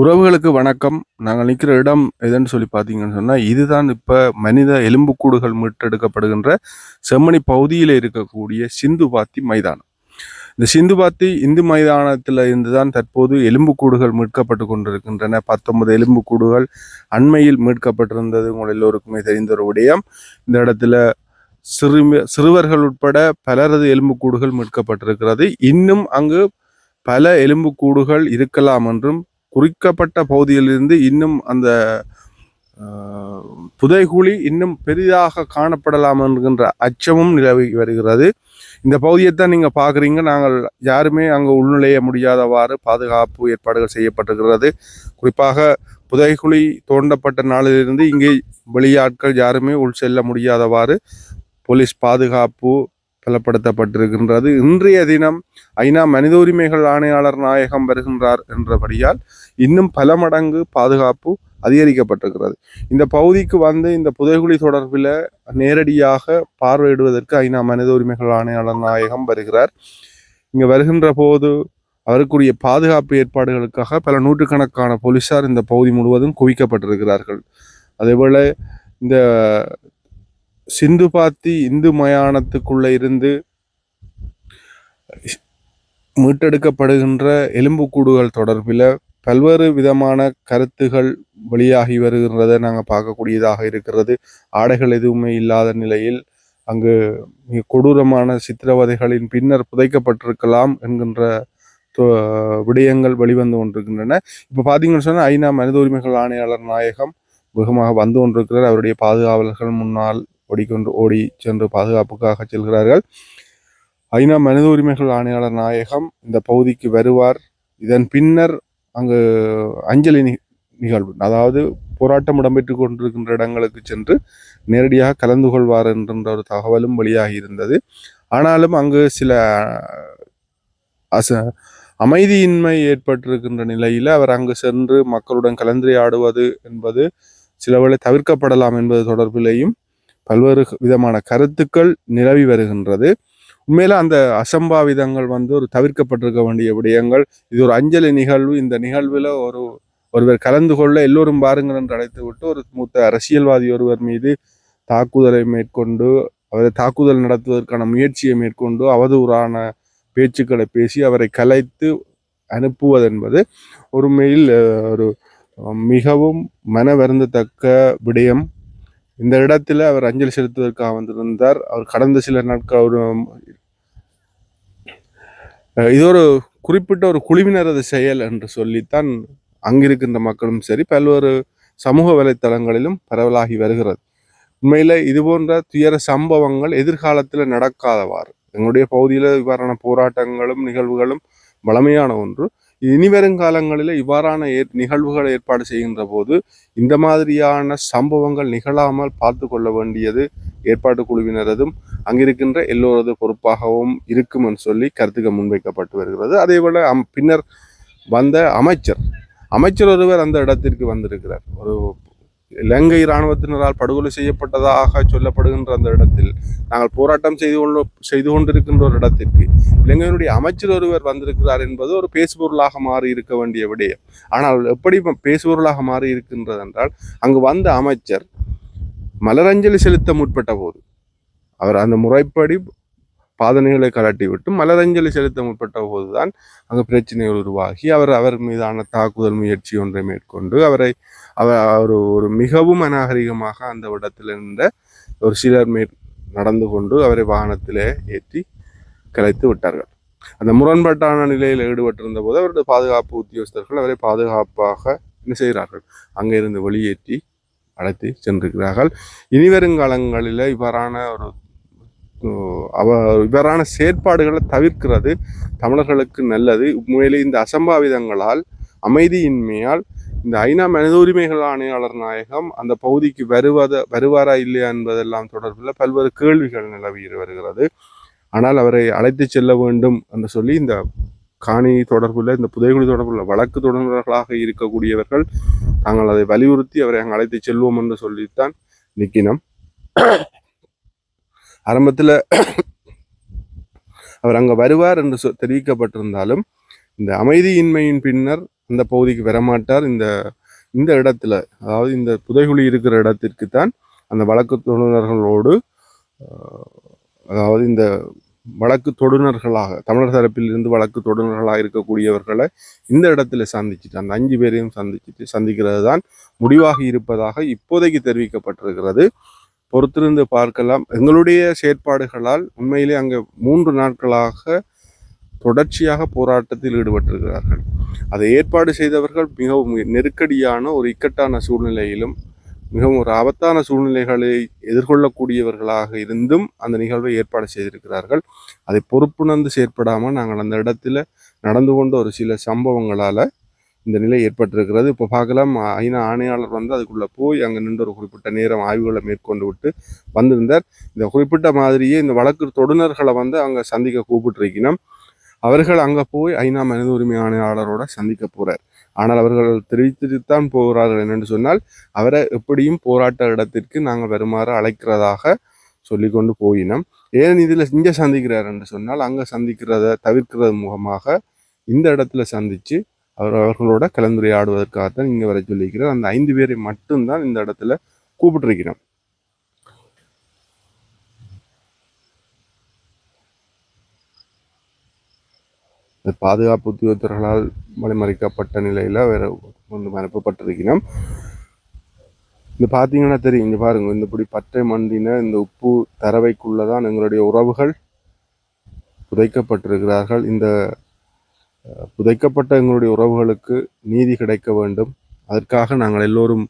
உறவுகளுக்கு வணக்கம். நாங்கள் நிற்கிற இடம் எதுன்னு சொல்லி பார்த்தீங்கன்னு சொன்னால் இதுதான் இப்போ மனித எலும்புக்கூடுகள் மீட்டெடுக்கப்படுகின்ற செம்மணி பகுதியில் இருக்கக்கூடிய சிந்து பாத்தி மைதானம். இந்த சிந்துபாத்தி இந்து மைதானத்தில் இருந்து தான் தற்போது எலும்புக்கூடுகள் மீட்கப்பட்டு கொண்டிருக்கின்றன. பத்தொன்பது எலும்புக்கூடுகள் அண்மையில் மீட்கப்பட்டிருந்தது. உங்கள் எல்லோருக்குமே தெரிந்த ஒரு விடயம். இந்த இடத்துல சிறு சிறுவர்கள் உட்பட பலரது எலும்புக்கூடுகள் மீட்கப்பட்டிருக்கிறது. இன்னும் அங்கு பல எலும்புக்கூடுகள் இருக்கலாம் என்றும் குறிக்கப்பட்ட பகுதியிலிருந்து இன்னும் அந்த புதைகுழி இன்னும் பெரிதாக காணப்படலாம் என்கின்ற அச்சமும் நிலவி வருகிறது. இந்த பகுதியைத்தான் நீங்கள் பார்க்குறீங்க நாங்கள் யாருமே அங்கே உள்நுழைய முடியாதவாறு பாதுகாப்பு ஏற்பாடுகள் செய்யப்பட்டிருக்கிறது. குறிப்பாக புதைகுழி தோண்டப்பட்ட நாளிலிருந்து இங்கே வெளியாட்கள் யாருமே உள் செல்ல முடியாதவாறு போலீஸ் பாதுகாப்பு பலப்படுத்தப்பட்டிருக்கின்றது. இன்றைய தினம் ஐநா மனித உரிமைகள் ஆணையாளர் நாயகம் வருகின்றார் என்றபடியால் இன்னும் பல மடங்கு பாதுகாப்பு அதிகரிக்கப்பட்டிருக்கிறது. இந்த பகுதிக்கு வந்து இந்த புதைகுழி தொடர்பில் நேரடியாக பார்வையிடுவதற்கு ஐநா மனித உரிமைகள் ஆணையாளர் நாயகம் வருகிறார். இங்கே வருகின்ற போது அவருக்குரிய பாதுகாப்பு ஏற்பாடுகளுக்காக பல நூற்றுக்கணக்கான போலீசார் இந்த பகுதி முழுவதும் குவிக்கப்பட்டிருக்கிறார்கள். அதேபோல் இந்த சிந்து பாத்தி இந்து மயானத்துக்குள்ளே இருந்து மீட்டெடுக்கப்படுகின்ற எலும்புக்கூடுகள் தொடர்பில் பல்வேறு விதமான கருத்துகள் வெளியாகி வருகின்றதை நாங்கள் பார்க்கக்கூடியதாக இருக்கிறது. ஆடைகள் எதுவுமே இல்லாத நிலையில் அங்கு மிக கொடூரமான சித்திரவதைகளின் பின்னர் புதைக்கப்பட்டிருக்கலாம் என்கின்ற தொ- விடயங்கள் வெளிவந்து கொண்டிருக்கின்றன. இப்போ பார்த்தீங்கன்னு சொன்னால் ஐநா மனித உரிமைகள் ஆணையாளர் நாயகம் வேகமாக வந்து கொண்டிருக்கிறார். அவருடைய பாதுகாவலர்கள் முன்னால் ஓடிக்கொண்டு ஓடி சென்று பாதுகாப்புக்காக செல்கிறார்கள். ஐநா மனித உரிமைகள் ஆணையாளர் நாயகம் இந்த பகுதிக்கு வருவார். இதன் பின்னர் அங்கு அஞ்சலி நி- நிகழ்வு. அதாவது போராட்டம் இடம்பெற்று கொண்டிருக்கின்ற இடங்களுக்கு சென்று நேரடியாக கலந்து கொள்வார் என்கின்ற ஒரு தகவலும் வெளியாகி இருந்தது. ஆனாலும் அங்கு சில அச அமைதியின்மை ஏற்பட்டிருக்கின்ற நிலையில் அவர் அங்கு சென்று மக்களுடன் கலந்துரையாடுவது என்பது சிலவேளை தவிர்க்கப்படலாம் என்பது தொடர்பிலேயும் பல்வேறு விதமான கருத்துக்கள் நிலவி வருகின்றது. உண்மையில அந்த அசம்பாவிதங்கள் வந்து ஒரு தவிர்க்கப்பட்டிருக்க வேண்டிய விடயங்கள். இது ஒரு அஞ்சலி நிகழ்வு. இந்த நிகழ்வில் ஒரு ஒருவர் கலந்து கொள்ள எல்லோரும் பாருங்கள் என்று அழைத்து விட்டு ஒரு மூத்த அரசியல்வாதி ஒருவர் மீது தாக்குதலை மேற்கொண்டு அவரை தாக்குதல் நடத்துவதற்கான முயற்சியை மேற்கொண்டு அவதூறான பேச்சுக்களை பேசி அவரை கலைத்து அனுப்புவதென்பது ஒரு ஒரு மிகவும் மன வருந்தத்தக்க விடயம். இந்த இடத்துல அவர் அஞ்சலி செலுத்துவதற்காக வந்திருந்தார். அவர் கடந்த சில நாட்கள் ஒரு இது ஒரு குறிப்பிட்ட ஒரு குழுவினரது செயல் என்று சொல்லித்தான் அங்கிருக்கின்ற மக்களும் சரி பல்வேறு சமூக வலைத்தளங்களிலும் பரவலாகி வருகிறது. உண்மையில் இது போன்ற துயர சம்பவங்கள் எதிர்காலத்தில் நடக்காதவாறு. எங்களுடைய பகுதியில் இவ்வாறான போராட்டங்களும் நிகழ்வுகளும் வளமையான ஒன்று. இனி வருங்காலங்களில் இவ்வாறான ஏற் நிகழ்வுகளை ஏற்பாடு செய்கின்ற போது இந்த மாதிரியான சம்பவங்கள் நிகழாமல் பார்த்து கொள்ள வேண்டியது ஏற்பாட்டு குழுவினரதும் அங்கிருக்கின்ற எல்லோரது பொறுப்பாகவும் இருக்கும் என்று சொல்லி கருத்துக்கள் முன்வைக்கப்பட்டு வருகிறது. அதே போல் அம் பின்னர் வந்த அமைச்சர் அமைச்சர் ஒருவர் அந்த இடத்திற்கு வந்திருக்கிறார். ஒரு இலங்கை இராணுவத்தினரால் படுகொலை செய்யப்பட்டதாக சொல்லப்படுகின்ற அந்த இடத்தில் நாங்கள் போராட்டம் செய்து கொண்டு செய்து கொண்டிருக்கின்ற ஒரு இடத்திற்கு இலங்கையினுடைய அமைச்சர் ஒருவர் வந்திருக்கிறார் என்பது ஒரு பேசுபொருளாக மாறி இருக்க வேண்டிய விடயம். ஆனால் எப்படி பேசுபொருளாக மாறி இருக்கின்றது என்றால் அங்கு வந்த அமைச்சர் மலரஞ்சலி செலுத்த முற்பட்ட போது அவர் அந்த முறைப்படி பாதனைகளை கலட்டி விட்டு மலரஞ்சலி செலுத்த முற்பட்ட போதுதான் அங்கு பிரச்சனைகள் உருவாகி. அவர் அவர் மீதான தாக்குதல் முயற்சி ஒன்றை மேற்கொண்டு அவரை அவர் அவர் ஒரு மிகவும் அநாகரிகமாக அந்த இடத்தில் இருந்த ஒரு சிலர் மேற் நடந்து கொண்டு அவரை வாகனத்திலே ஏற்றி கலைத்து விட்டார்கள். அந்த முரண்பாட்டான நிலையில் ஈடுபட்டிருந்த போது அவருடைய பாதுகாப்பு உத்தியோகஸ்தர்கள் அவரை பாதுகாப்பாக என்ன செய்கிறார்கள்? அங்கிருந்து வெளியேற்றி அழைத்து சென்றிருக்கிறார்கள். இனி வருங்காலங்களில் இவ்வாறான ஒரு அவ இவ்வாறான செயற்பாடுகளை தவிர்க்கிறது தமிழர்களுக்கு நல்லது. உண்மையிலே இந்த அசம்பாவிதங்களால் அமைதியின்மையால் இந்த ஐநா மனித உரிமைகள் ஆணையாளர் நாயகம் அந்த பகுதிக்கு வருவத வருவாரா இல்லையா என்பதெல்லாம் தொடர்பில் பல்வேறு கேள்விகள் நிலவி வருகிறது. ஆனால் அவரை அழைத்து செல்ல வேண்டும் என்று சொல்லி இந்த காணி தொடர்புள்ள இந்த புதைகுழி தொடர்புள்ள வழக்கு தொடர்புகளாக இருக்கக்கூடியவர்கள் நாங்கள் அதை வலியுறுத்தி அவரை அங்கே அழைத்து செல்வோம் என்று சொல்லித்தான் நிற்கினோம் ஆரம்பத்தில் அவர் அங்கே வருவார் என்று சொ- தெரிவிக்கப்பட்டிருந்தாலும் இந்த அமைதியின்மையின் பின்னர் அந்த பகுதிக்கு வரமாட்டார். இந்த இந்த இடத்துல அதாவது இந்த புதைகுழி இருக்கிற இடத்திற்கு தான் அந்த வழக்கு தொடுநர்களோடு அதாவது இந்த வழக்கு தொடுநர்களாக தமிழர் தரப்பில் இருந்து வழக்கு தொடுநர்களாக இருக்கக்கூடியவர்களை இந்த இடத்துல சந்திச்சுட்டு அந்த அஞ்சு பேரையும் சந்திச்சுட்டு சந்திக்கிறது தான் முடிவாகி இருப்பதாக இப்போதைக்கு தெரிவிக்கப்பட்டிருக்கிறது. பொறுத்திருந்து பார்க்கலாம். எங்களுடைய செயற்பாடுகளால் உண்மையிலே அங்கே மூன்று நாட்களாக தொடர்ச்சியாக போராட்டத்தில் ஈடுபட்டிருக்கிறார்கள். அதை ஏற்பாடு செய்தவர்கள் மிகவும் நெருக்கடியான ஒரு இக்கட்டான சூழ்நிலையிலும் மிகவும் ஒரு ஆபத்தான சூழ்நிலைகளை எதிர்கொள்ளக்கூடியவர்களாக இருந்தும் அந்த நிகழ்வை ஏற்பாடு செய்திருக்கிறார்கள். அதை பொறுப்புணர்ந்து செயற்படாமல் நாங்கள் அந்த இடத்துல நடந்து கொண்ட ஒரு சில சம்பவங்களால் இந்த நிலை ஏற்பட்டிருக்கிறது. இப்போ பார்க்கலாம் ஐநா ஆணையாளர் வந்து அதுக்குள்ளே போய் அங்கே நின்று ஒரு குறிப்பிட்ட நேரம் ஆய்வுகளை மேற்கொண்டு விட்டு வந்திருந்தார். இந்த குறிப்பிட்ட மாதிரியே இந்த வழக்கு தொடுநர்களை வந்து அங்கே சந்திக்க கூப்பிட்டுருக்கணும். அவர்கள் அங்கே போய் ஐநா மனித உரிமை ஆணையாளரோட சந்திக்க போகிறார் ஆனால் அவர்கள் தெரிவித்துத்தான் போகிறார்கள் என்னென்று சொன்னால் அவரை எப்படியும் போராட்ட இடத்திற்கு நாங்கள் வருமாறு அழைக்கிறதாக சொல்லி கொண்டு போயினோம். ஏன் இதில் இங்கே சந்திக்கிறார் என்று சொன்னால் அங்கே சந்திக்கிறத தவிர்க்கிறது முகமாக இந்த இடத்துல சந்தித்து அவர் அவர்களோட கலந்துரையாடுவதற்காகத்தான் இங்கே வர சொல்லியிருக்கிறார். அந்த ஐந்து பேரை மட்டும்தான் இந்த இடத்துல கூப்பிட்டுருக்கிறோம். இந்த பாதுகாப்பு உத்தியோகத்தர்களால் வழிமறைக்கப்பட்ட நிலையில் வேற வந்து அனுப்பப்பட்டிருக்கிறோம் இந்த பார்த்தீங்கன்னா தெரியும். இங்கே பாருங்க இந்த இப்படி பட்டை மண்டின இந்த உப்பு தரவைக்குள்ளே தான் எங்களுடைய உறவுகள் புதைக்கப்பட்டிருக்கிறார்கள். இந்த புதைக்கப்பட்ட எங்களுடைய உறவுகளுக்கு நீதி கிடைக்க வேண்டும். அதற்காக நாங்கள் எல்லோரும்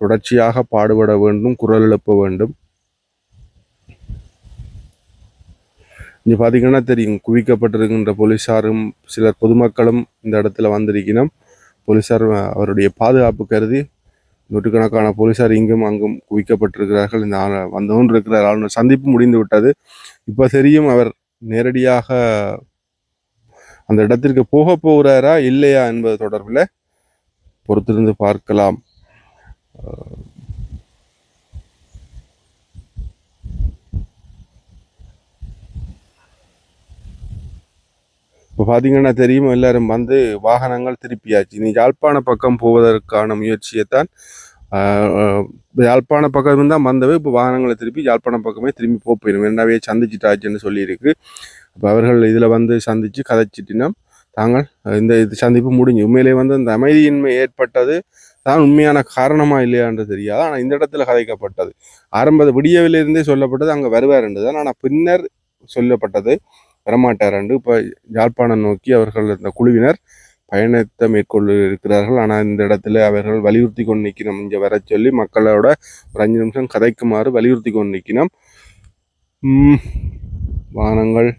தொடர்ச்சியாக பாடுபட வேண்டும் குரல் எழுப்ப வேண்டும். இங்கே பார்த்தீங்கன்னா தெரியும் குவிக்கப்பட்டிருக்கின்ற போலீஸாரும் சிலர் பொதுமக்களும் இந்த இடத்துல வந்திருக்கணும் போலீஸார் அவருடைய பாதுகாப்பு கருதி நூற்றுக்கணக்கான போலீஸார் இங்கும் அங்கும் குவிக்கப்பட்டிருக்கிறார்கள். இந்த வந்தவன் இருக்கிறார். ஆளுநர் சந்திப்பு முடிந்து விட்டது. இப்போ தெரியும் அவர் நேரடியாக அந்த இடத்திற்கு போக போகிறாரா இல்லையா என்பது தொடர்பில் பொறுத்திருந்து பார்க்கலாம். இப்போ பார்த்தீங்கன்னா தெரியும் எல்லாரும் வந்து வாகனங்கள் திருப்பியாச்சு. இனி யாழ்ப்பாண பக்கம் போவதற்கான முயற்சியைத்தான் தான் யாழ்ப்பாண பக்கம் இருந்தால் வந்தவே. இப்போ வாகனங்களை திருப்பி யாழ்ப்பாண பக்கமே திரும்பி போக போயிடும். ரெண்டாவே சந்திச்சிட்டாச்சுன்னு சொல்லியிருக்கு. அப்போ அவர்கள் இதில் வந்து சந்தித்து கதைச்சிட்டினம். தாங்கள் இந்த இது சந்திப்பு முடிஞ்சு உண்மையிலே வந்து இந்த அமைதியின்மை ஏற்பட்டது தான் உண்மையான காரணமா இல்லையான்றது தெரியாது. ஆனால் இந்த இடத்துல கதைக்கப்பட்டது. ஆரம்ப விடியவிலிருந்தே சொல்லப்பட்டது அங்கே வருவார் என்று தான். ஆனால் பின்னர் சொல்லப்பட்டது வரமாட்டார் என்று. இப்போ யாழ்ப்பாணம் நோக்கி அவர்கள் இந்த குழுவினர் பயணத்தை மேற்கொள்ள இருக்கிறார்கள் ஆனால் இந்த இடத்துல அவர்கள் வலியுறுத்தி கொண்டு நிற்கணும் இங்கே வர சொல்லி மக்களோட ஒரு அஞ்சு நிமிஷம் கதைக்குமாறு வலியுறுத்தி கொண்டு நிற்கணும் வானங்கள்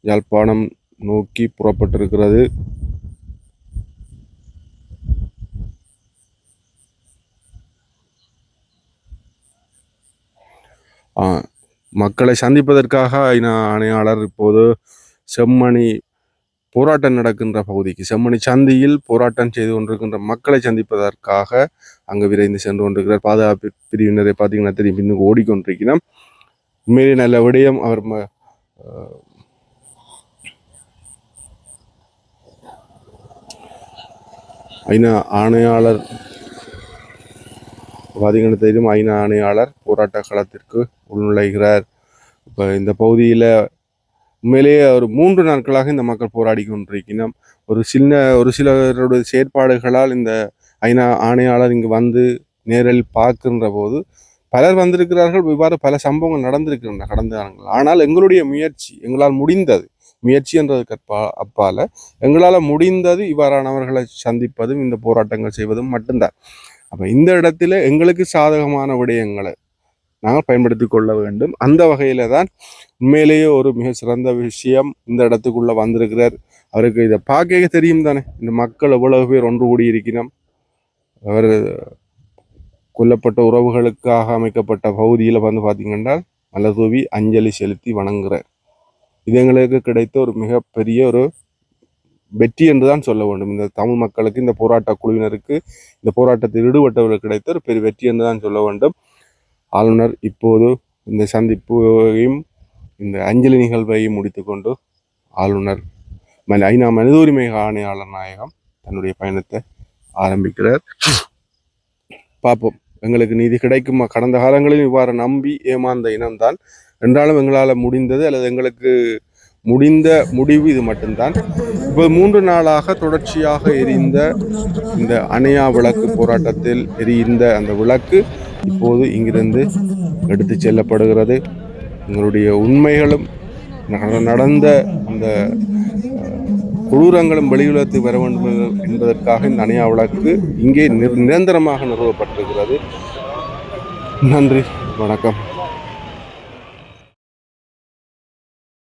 யாழ்ப்பாணம் நோக்கி புறப்பட்டிருக்கிறது. மக்களை சந்திப்பதற்காக ஐநா ஆணையாளர் இப்போது செம்மணி போராட்டம் நடக்கின்ற பகுதிக்கு செம்மணி சந்தியில் போராட்டம் செய்து கொண்டிருக்கின்ற மக்களை சந்திப்பதற்காக அங்கு விரைந்து சென்று கொண்டிருக்கிறார். பாதுகாப்பு பிரிவினரை பார்த்தீங்கன்னா தெரியும் இன்னும் ஓடிக்கொண்டிருக்கிறோம். உண்மையிலே நல்ல விடயம். அவர் ம- அஹ், ஐநா ஆணையாளர் பார்த்தீங்கன்னா தெரியும் ஐநா ஆணையாளர் போராட்ட களத்திற்கு உள்நுழைகிறார். இப்போ இந்த பகுதியில் உண்மையிலேயே ஒரு மூன்று நாட்களாக இந்த மக்கள் போராடி கொண்டிருக்கணும் ஒரு சின்ன ஒரு சிலருடைய செயற்பாடுகளால் இந்த ஐநா ஆணையாளர் இங்கு வந்து நேரில் பார்க்கின்ற போது பலர் வந்திருக்கிறார்கள். இவ்வாறு பல சம்பவங்கள் நடந்திருக்கின்றன கடந்த காலங்கள் ஆனால் எங்களுடைய முயற்சி எங்களால் முடிந்தது முயற்சி கற்பா அப்பால. எங்களால் முடிந்தது இவ்வாறானவர்களை சந்திப்பதும் இந்த போராட்டங்கள் செய்வதும் மட்டும்தான். அப்போ இந்த இடத்துல எங்களுக்கு சாதகமான விடயங்களை நாங்கள் பயன்படுத்தி கொள்ள வேண்டும். அந்த வகையில் தான் உண்மையிலேயே ஒரு மிக சிறந்த விஷயம் இந்த இடத்துக்குள்ளே வந்திருக்கிறார். அவருக்கு இதை பார்க்க தெரியும் தானே. இந்த மக்கள் எவ்வளவு பேர் ஒன்று கூடி இருக்கிறோம் அவர் கொல்லப்பட்ட உறவுகளுக்காக அமைக்கப்பட்ட பகுதியில் வந்து பார்த்தீங்கன்னா மலதூவி அஞ்சலி செலுத்தி வணங்குறார். இது எங்களுக்கு கிடைத்த ஒரு மிகப்பெரிய ஒரு வெற்றி என்று தான் சொல்ல வேண்டும். இந்த தமிழ் மக்களுக்கு இந்த போராட்ட குழுவினருக்கு இந்த போராட்டத்தில் ஈடுபட்டவர்களுக்கு கிடைத்த ஒரு பெரிய வெற்றி என்று தான் சொல்ல வேண்டும். ஆளுநர் இப்போது இந்த சந்திப்பையும் இந்த அஞ்சலி நிகழ்வையும் முடித்துக்கொண்டு ஆளுநர் மன- ஐநா மனித உரிமை ஆணையாளர் நாயகம் தன்னுடைய பயணத்தை ஆரம்பிக்கிறார். பார்ப்போம். எங்களுக்கு நீதி கிடைக்குமா? கடந்த காலங்களில் இவ்வாறு நம்பி ஏமாந்த இனம்தான் என்றாலும் எங்களால் முடிந்தது அல்லது எங்களுக்கு முடிந்த முடிவு இது மட்டும்தான். இப்போ மூன்று நாளாக தொடர்ச்சியாக எரிந்த இந்த அணையா விளக்கு போராட்டத்தில் எரிந்த அந்த விளக்கு இப்போது இங்கிருந்து எடுத்து செல்லப்படுகிறது. எங்களுடைய உண்மைகளும் நடந்த அந்த கொடூரங்களும் வெளியுலகத்துக்கு வர வேண்டும் என்பதற்காக இந்த அணையா விளக்கு இங்கே நிரந்தரமாக நிறுவப்பட்டிருக்கிறது. நன்றி. வணக்கம்.